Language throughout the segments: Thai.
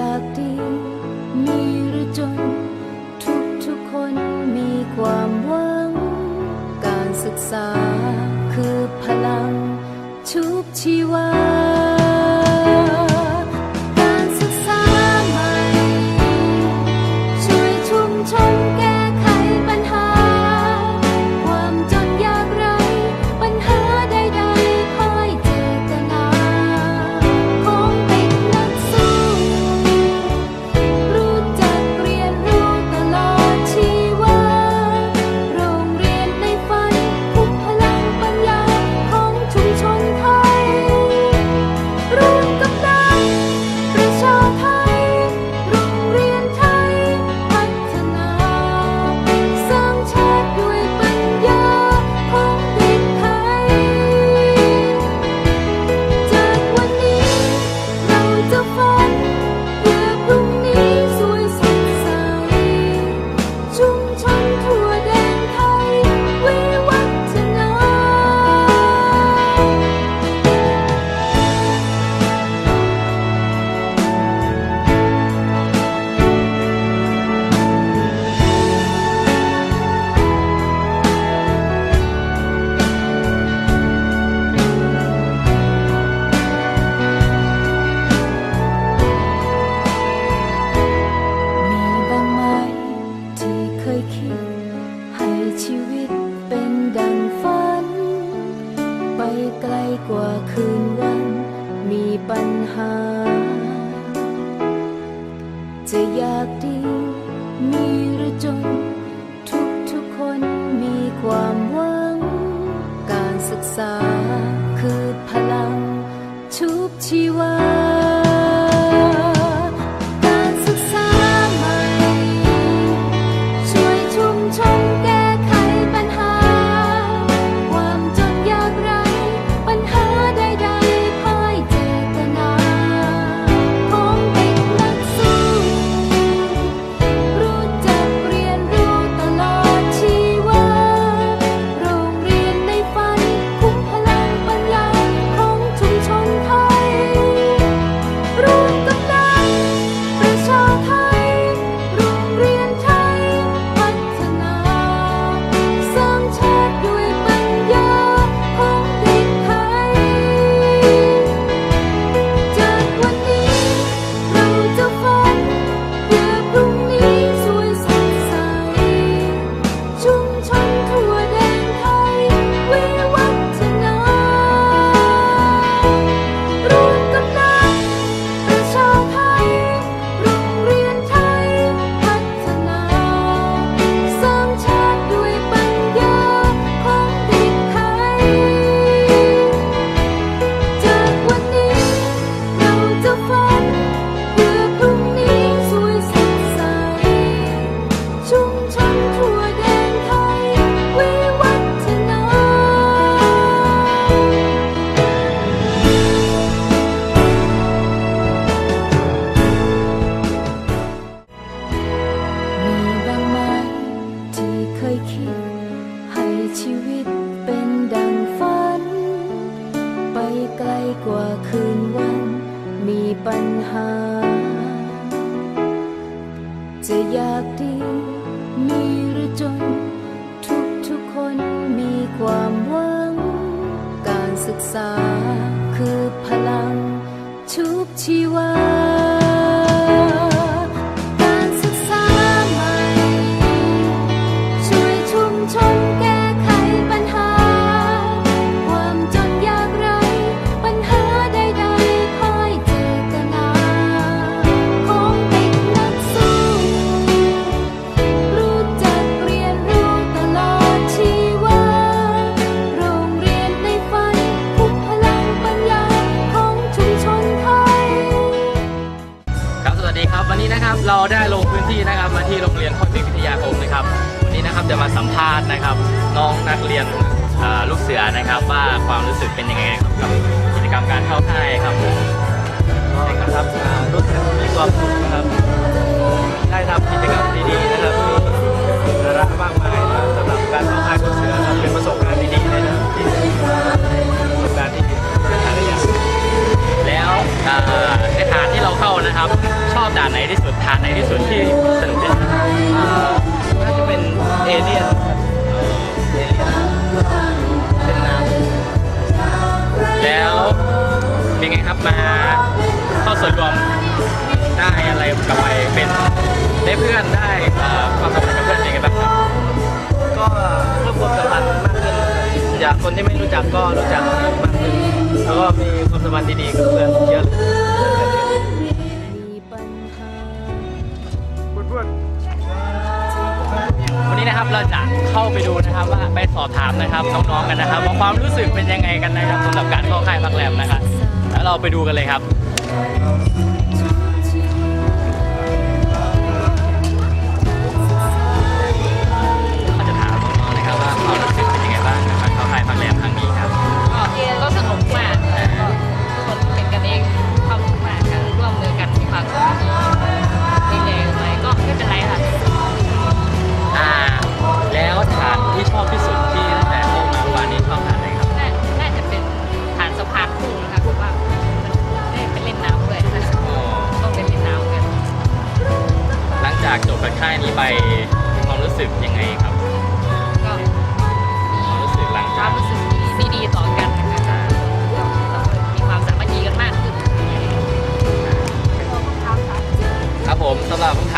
จากดีมีรือจน ทุกทุกคนมีความหวัง การศึกษาคือพลังชุบชีวา จะอยากดี มีหรือจน ทุกทุกคนมีความหวัง การศึกษาคือพลังชุบชีวาาคือพลังชุบชีวา จะมาสัมภาษณ์นะครับ น้องนักเรียนลูกเสือนะครับ ว่าความรู้สึกเป็นยังไงครับกับกิจกรรมการเข้าค่ายครับเด็กนครับรู้สึกมีความสุขนะครับ ได้ทำกิจกรรมดีๆนะครับมีสาระมากมายสำหรับการเข้าค่ายลูกเสือ เป็นไงครับมาเข้าส่วนรวมได้อะไรกลับไปเป็นได้เพื่อนได้ความสัมพันธ์กับเพื่อนเป็นไงบ้างครับก็เพิ่มความสัมพันธ์มากขึ้นจากคนที่ไม่รู้จักก็รู้จักมากขึ้นแล้วก็มีความสัมพันธ์ดีๆกับเพื่อนเยอะเลยวันนี้นะครับเราจะเข้าไปดูนะครับว่าไปสอบถามนะครับน้องๆกันนะครับว่าความรู้สึกเป็นยังไงกันนะครับสำหรับการเข้าค่ายพักแรมนะครับ เราไปดูกันเลยครับ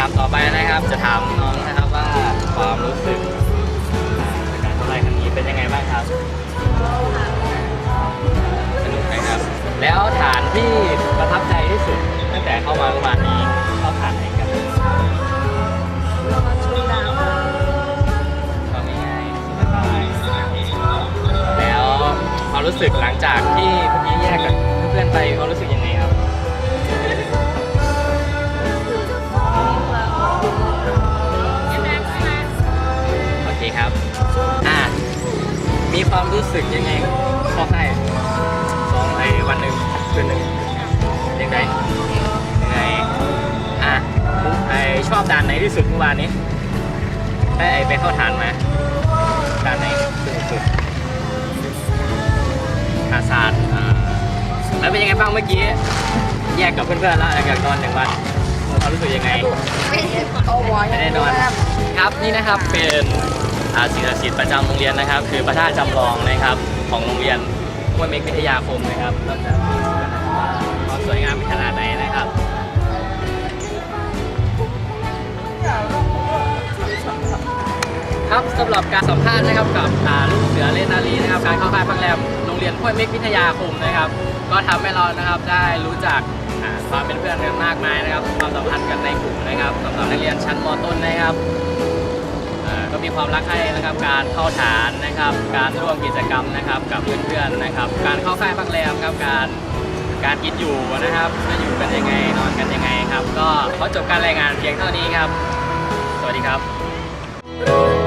ามต่อไปนะครับ จะถามน้องนะครับว่าความรู้สึกในการเข้าค่ายครั้งนี้เป็นยังไงบ้างครับสนุกไหมครับ แล้วฐานที่ประทับใจที่สุด ตั้งแต่เข้ามาเมื่อวานนี้ชอบฐานไหนกันชอบง่ายๆสบายๆแล้วความรู้สึกหลังจากที่เมื่อกี้แยกกับเพื่อนๆไปความรู้สึกยัง ความรู้สึกยังไงเข้าให้สองไอ้วันหนึ่งคืนหนึ่งยังไงยังไงอะไอชอบด่านไหนที่สุดเมื่อวานนี้ได้ไอไปเข้าฐานมาด่านไหนสุดอาซาดอ่าแล้วเป็นยังไงบ้างเมื่อกี้แยกกับเพื่อนๆแล้วหลังจากนอนหนึ่งวันความรู้สึกยังไงไม่ได้นอนครับนี่นะครับเป็น อาศิลศิษย์ประจำโรงเรียนนะครับ คือพระธาตุจำลองนะครับของโรงเรียนห้วยเม็กวิทยาคมนะครับเราจะมาดูกันนะครับว่าความสวยงามเป็นขนาดไหนนะครับครับสำหรับการสัมภาษณ์นะครับกับลูกเสือเลนารีนะครับการเข้าค่ายพักแรมโรงเรียนห้วยเม็กวิทยาคมนะครับ ก็ทำให้เรานะครับได้รู้จักความเป็นเพื่อนกันมากมายนะครับ ความสัมพันธ์กันในกลุ่มนะครับสำหรับนักเรียนชั้นมต้นนะครับ ก็มีความรักให้นะครับ การเข้าฐานนะครับ การร่วมกิจกรรมนะครับ กับเพื่อนๆนะครับ การเข้าค่ายพักแรมครับ การการกินอยู่นะครับจะอยู่กันยังไงนอนกันยังไงครับ ก็ขอจบการรายงานเพียงเท่านี้ครับ สวัสดีครับ